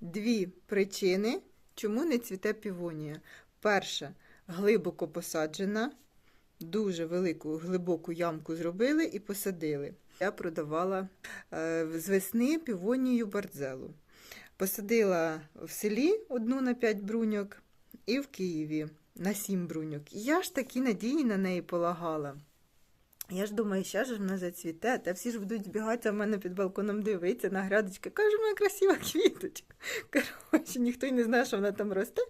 дві причини, чому не цвіте півонія. Перша глибоко посаджена, дуже велику глибоку ямку зробили і посадили. Я продавала е, з весни півонію бардзелу. Посадила в селі одну на 5 бруньок і в Києві на 7 бруньок. І я ж такі надії на неї полагала. Я ж думаю, що ж вона зацвіте, та всі ж будуть збігатися в мене під балконом дивитися на грядочки. Каже, моя красива квіточка. Коротше, ніхто й не знає, що вона там росте,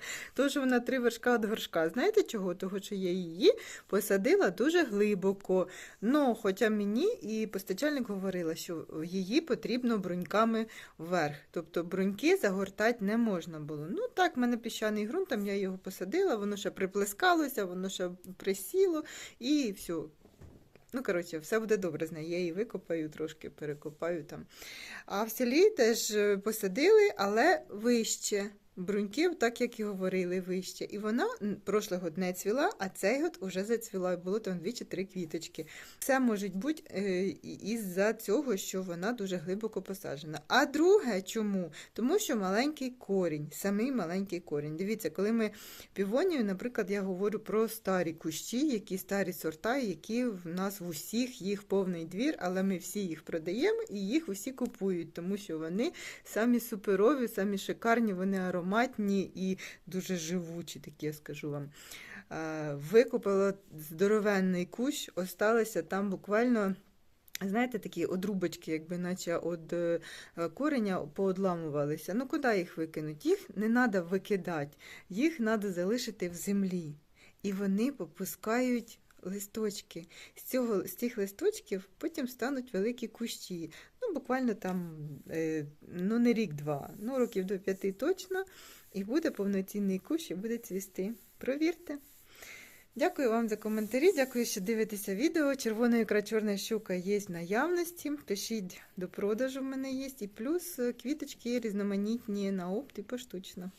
що вона три вершка від горшка. Знаєте чого? Того, що я її посадила дуже глибоко. Ну, хоча мені і постачальник говорила, що її потрібно бруньками вверх. Тобто бруньки загортати не можна було. Ну так, в мене піщаний ґрунт, там я його посадила, воно ще приплескалося, воно ще присіло і все. Ну, коротше, все буде добре з нею. Я її викопаю, трошки перекопаю там. А в селі теж е, посадили, але вище. Бруньків, так як і говорили, вище. І вона прошлого дня цвіла, а цей год уже зацвіла. Було там дві чи три квіточки. Все може бути е, із-за цього, що вона дуже глибоко посаджена. А друге, чому? Тому що маленький корінь, самий маленький корінь. Дивіться, коли ми півонію, наприклад, я говорю про старі кущі, які старі сорта, які в нас в усіх їх повний двір, але ми всі їх продаємо і їх усі купують, тому що вони самі суперові, самі шикарні, вони ароматні і дуже живучі, такі я скажу вам. Викупила здоровенний кущ, осталося там буквально. Знаєте, такі одрубочки, якби наче від е, кореня поодламувалися. Ну, куди їх викинуть? Їх не треба викидати, їх треба залишити в землі. І вони попускають листочки. З, цього, з цих листочків потім стануть великі кущі. Буквально там, е, ну, не рік-два, ну, років до п'яти точно, і буде повноцінний кущ і буде цвісти. Провірте. Дякую вам за коментарі, дякую, що дивитеся відео. Червона ікра чорна щука є в наявності. Пишіть до продажу в мене є. І плюс е, квіточки різноманітні на опт і поштучно.